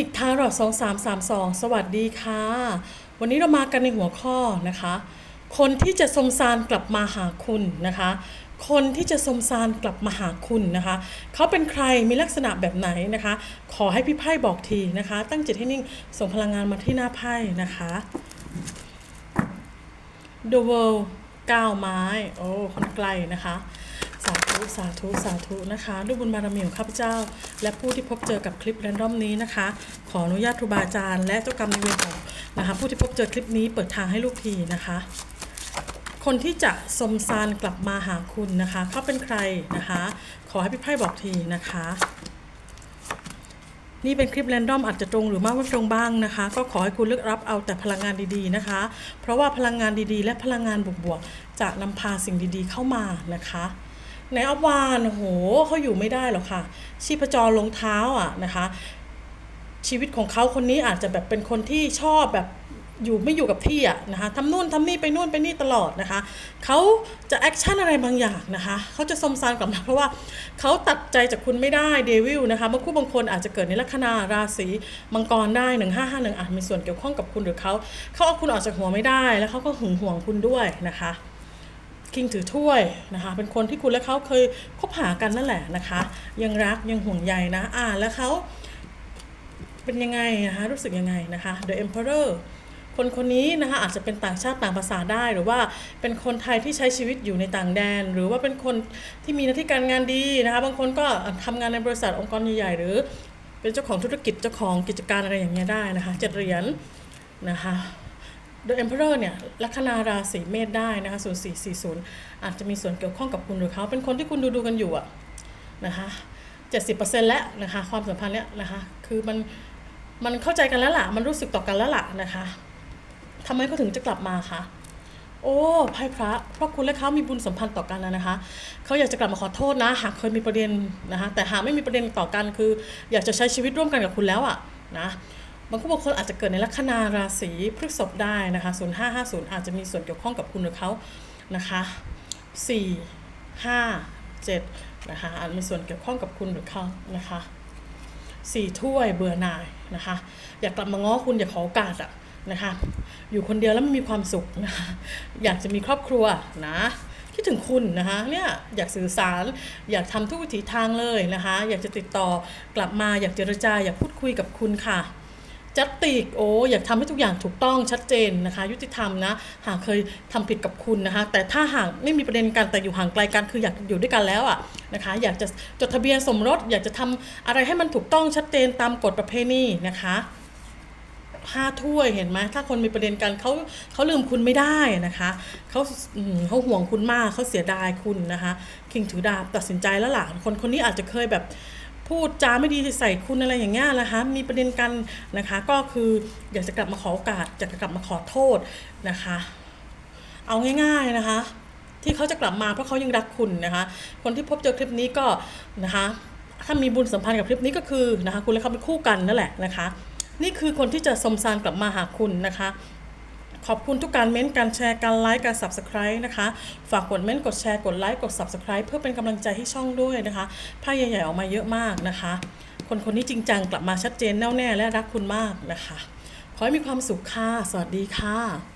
อีกทารอดสองสามสามสองสวัสดีค่ะ วันนี้เรามากันในหัวข้อนะคะ คนที่จะสมสารกลับมาหาคุณนะคะ คนที่จะสมสารกลับมาหาคุณนะคะ เขาเป็นใครมีลักษณะแบบไหนนะคะ ขอให้พี่ไพ่บอกทีนะคะ ตั้งจิตให้นิ่งส่งพลังงานมาที่หน้าไพ่นะคะ The World ก้าวไม้ โอ้คนไกลนะคะ ธุสาธุสาธุนะคะด้วยบุญบารมีของข้าพเจ้า และผู้ที่พบเจอกับคลิปแรนดอมนี้นะคะ ขออนุญาตครูบาอาจารย์และเจ้ากรรมนายเวรของนะคะผู้ที่พบเจอคลิปนี้เปิดทางให้ลูกพีนะคะ คนที่จะสมซานกลับมาหาคุณนะคะเขาเป็นใครนะคะ ขอให้พี่ไพ่บอกทีนะคะนี่เป็นคลิปแรนดอมอาจจะตรงหรือไม่ตรงบ้างนะคะ ก็ขอให้คุณเลือกรับเอาแต่พลังงานดีๆนะคะ เพราะว่าพลังงานดีๆ และพลังงานบวกๆจะนำพาสิ่งดีๆเข้ามานะคะ ในอัพวานโหเขาอยู่ไม่ได้หรอกค่ะ ชีพจรลงเท้าอะนะคะ ชีวิตของเขาคนนี้อาจจะแบบเป็นคนที่ชอบแบบอยู่ไม่อยู่กับที่อะนะคะทำนู่นทำนี่ไปนู่นไปนี่ตลอดนะคะเขาจะแอคชั่นอะไรบางอย่างนะคะเขาจะสมซานกลับมาเพราะว่าเขาตัดใจจากคุณไม่ได้เดวิลนะคะบางคู่บางคนอาจจะเกิดในลัคนาราศีมังกรได้1551อาจมีส่วนเกี่ยวข้องกับคุณหรือเขาเขาเอาคุณออกจากหัวไม่ได้ แล้วเขาก็หึงหวงคุณด้วยนะคะ คิงถือถ้วยนะคะ เป็นคนที่คุณและเขาเคยคบหากันนั่นแหละนะคะ ยังรักยังห่วงใยนะอ่าแล้วเขาเป็นยังไงนะคะรู้สึกยังไงนะคะ The Emperor คนคนนี้นะคะอาจจะเป็นต่างชาติต่างภาษาได้หรือว่าเป็นคนไทยที่ใช้ชีวิตอยู่ในต่างแดน หรือว่าเป็นคนที่มีหน้าที่การงานดีนะคะ บางคนก็ทำงานในบริษัทองค์กรใหญ่ๆหรือ เป็นเจ้าของธุรกิจเจ้าของกิจการอะไรอย่างเงี้ยได้นะคะเจ็ดเหรียญนะคะ The Emperor เนี่ยลัคนาราศีเมษได้นะคะ0440 อาจจะมีส่วนเกี่ยวข้องกับคุณหรือเขาเป็นคนที่คุณดูดูๆกันอยู่อะนะคะ70%แล้วนะคะความสัมพันธ์เนี่ยนะคะคือมันมันเข้าใจกันแล้วล่ะ มันรู้สึกต่อกันแล้วล่ะนะคะทำไมเขาถึงจะกลับมาคะโอ้ไพ่พระเพราะคุณและเขามีบุญสัมพันธ์ต่อกันแล้วนะคะเขาอยากจะกลับมาขอโทษนะ หากเคยมีประเด็นนะคะแต่หากไม่มีประเด็นต่อกันคือ อยากจะใช้ชีวิตร่วมกันกับคุณแล้วอะนะ บางคนบางคนอาจจะเกิดในลัคนาราศีพฤษภได้นะคะ 0550 อาจจะมีส่วนเกี่ยวข้องกับคุณหรือเขานะคะ 4 5 7นะคะอาจมีส่วนเกี่ยวข้องกับคุณหรือเขานะคะสี่ถ้วยเบื่อหน่ายนะคะ อยากกลับมาง้อคุณอยากขอโอกาสอะนะคะ อยู่คนเดียวแล้วไม่มีความสุขนะคะอยากจะมีครอบครัวนะคิดถึงคุณนะคะเนี่ยอยากสื่อสารอยากทำทุกวิถีทางเลยนะคะ อยากจะติดต่อกลับมาอยากเจรจาอยากพูดคุยกับคุณค่ะ จัตติกโอ้อยากทำให้ทุกอย่างถูกต้องชัดเจนนะคะ ยุติธรรมนะ หากเคยทำผิดกับคุณนะคะ แต่ถ้าหากไม่มีประเด็นกันแต่อยู่ห่างไกลกันคืออยากอยู่ด้วยกันแล้วอะนะคะ อยากจะจดทะเบียนสมรส อยากจะทำอะไรให้มันถูกต้องชัดเจนตามกฎประเพณีนะคะห้าถ้วยเห็นไหมถ้าคนมีประเด็นกันเขาเขาลืมคุณไม่ได้นะคะเขาเขาห่วงคุณมากเขาเสียดายคุณนะคะคิงถือดาบตัดสินใจแล้วหล่ะคนคนนี้อาจจะเคยแบบ พูดจาไม่ดีใส่คุณอะไรอย่างเงี้ยนะคะ มีประเด็นกันนะคะ ก็คืออยากจะกลับมาขอโอกาสจะกลับมาขอโทษนะคะ เอาง่าย ๆนะคะ ที่เขาจะกลับมาเพราะเขายังรักคุณนะคะ คนที่พบเจอคลิปนี้ก็นะคะถ้ามีบุญสัมพันธ์กับคลิปนี้ก็คือนะคะ คุณและเขาเป็นคู่กันนั่นแหละนะคะ นี่คือคนที่จะสมซานกลับมาหาคุณนะคะ ขอบคุณทุกการเม้นต์การแชร์การไลค์การ subscribe นะคะ ฝากกดเม้นต์กดแชร์กดไลค์กด subscribe เพื่อเป็นกำลังใจให้ช่องด้วยนะคะไพ่ใหญ่ๆออกมาเยอะมากนะคะ คนคนนี้จริงจังกลับมาชัดเจนแน่วแน่และรักคุณมากนะคะ ขอให้มีความสุขค่ะ สวัสดีค่ะ